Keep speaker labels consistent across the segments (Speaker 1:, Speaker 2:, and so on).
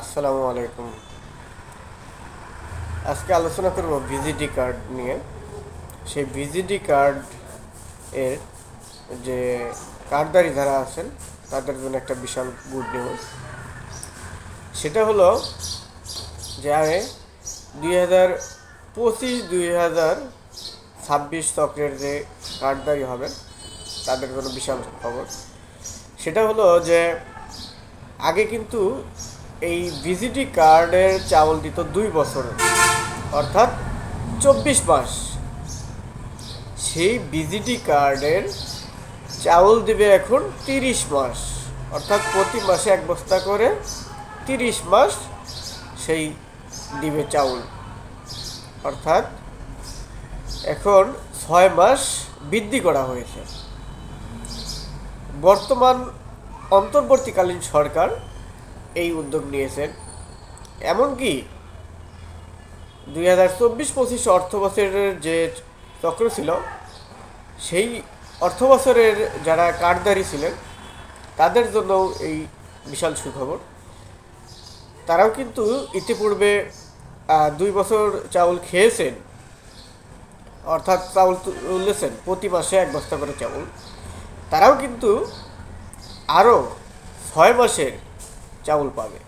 Speaker 1: আসসালামু আলাইকুম। আজকে আলোচনা করব ভিজিটি কার্ড নিয়ে। সেই ভিজিটি কার্ড এর যে কার্ডদারি যারা আছেন, তাদের জন্য একটা বিশাল গুড নিউজ। সেটা হলো যে আমি দুই হাজার পঁচিশ, দুই হাজার ছাব্বিশ চক্রের যে কার্ডদারি হবে তাদের জন্য বিশাল খবর। সেটা হলো যে আগে কিন্তু এই ভিজিটি কার্ডের চাউল দিত দুই বছর অর্থাৎ চব্বিশ মাস। সেই ভিজিটি কার্ডের চাউল দিবে এখন তিরিশ মাস, অর্থাৎ প্রতি মাসে এক বস্তা করে তিরিশ মাস সেই দিবে চাউল। অর্থাৎ এখন ছয় মাস বৃদ্ধি করা হয়েছে। বর্তমান অন্তর্বর্তীকালীন সরকার এই উদ্যোগ নিয়েছেন। এমনকি দুই হাজার চব্বিশ পঁচিশ অর্থ বছরের যে চক্র ছিল, সেই অর্থ বছরের যারা কার্ডদারি ছিলেন, তাদের জন্য এই বিশাল সুখবর। তারাও কিন্তু ইতিপূর্বে দুই বছর চাউল খেয়েছেন, অর্থাৎ চাউল তুলেছেন, প্রতি মাসে এক বস্তা করে চাউল। তারাও কিন্তু আরও ছয় মাসের চাউল পাবে।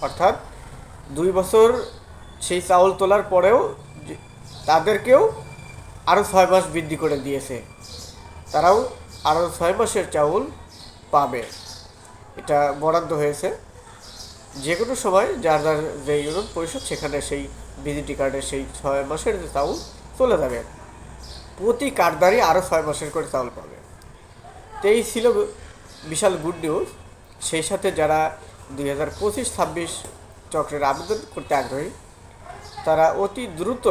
Speaker 1: অর্থাৎ দুই বছর সেই চাউল তোলার পরেও তাদেরকেও আরও ছয় মাস বৃদ্ধি করে দিয়েছে। তারাও আরও ছয় মাসের চাউল পাবে। এটা বরাদ্দ হয়েছে। যে কোনো সময় যার যার যে ইউনিয়ন পরিষদ, সেখানে সেই ভিজিটি কার্ডের সেই ছয় মাসের যে চাউল চলে যাবে। প্রতি কার্ডদারি আরও ছয় মাসের করে চাউল পাবে। তো এই ছিল বিশাল গুড নিউজ। সেই সাথে যারা দুই হাজার পঁচিশ ছাব্বিশ চক্রের আবেদন করতে আগ্রহী, তারা অতি দ্রুত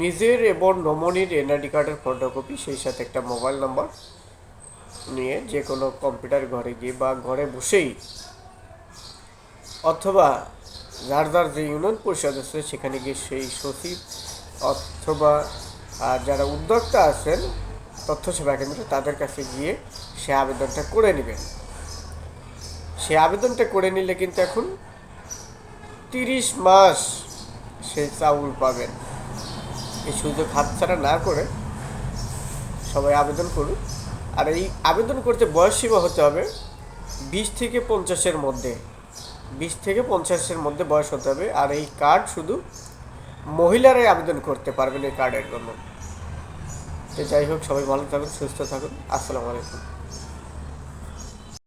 Speaker 1: নিজের এবং নমনির এনআইডি কার্ডের ফটোকপি সেই সাথে একটা মোবাইল নম্বর নিয়ে যে কোনো কম্পিউটার ঘরে গিয়ে বা ঘরে বসেই অথবা যার যার যে ইউনিয়ন পরিষদ আছে সেখানে গিয়ে সেই সচিব অথবা, আর যারা উদ্যোক্তা আছেন তথ্য সেবা কেন্দ্র তাদের কাছে গিয়ে সে আবেদনটা করে নেবেন। সে আবেদনটা করে নিলে কিন্তু এখন তিরিশ মাস সে চাউল পাবেন। এই সুযোগ হাতছাড়া না করে সবাই আবেদন করুন আর এই আবেদন করতে বয়স সীমা হতে হবে বিশ থেকে পঞ্চাশের মধ্যে। বিশ থেকে পঞ্চাশের মধ্যে বয়স হতে হবে। আর এই কার্ড শুধু মহিলারাই আবেদন করতে পারবেন এই কার্ডের জন্য। তো যাই হোক, সবাই ভালো থাকুন, সুস্থ থাকুন। আসসালামু আলাইকুম।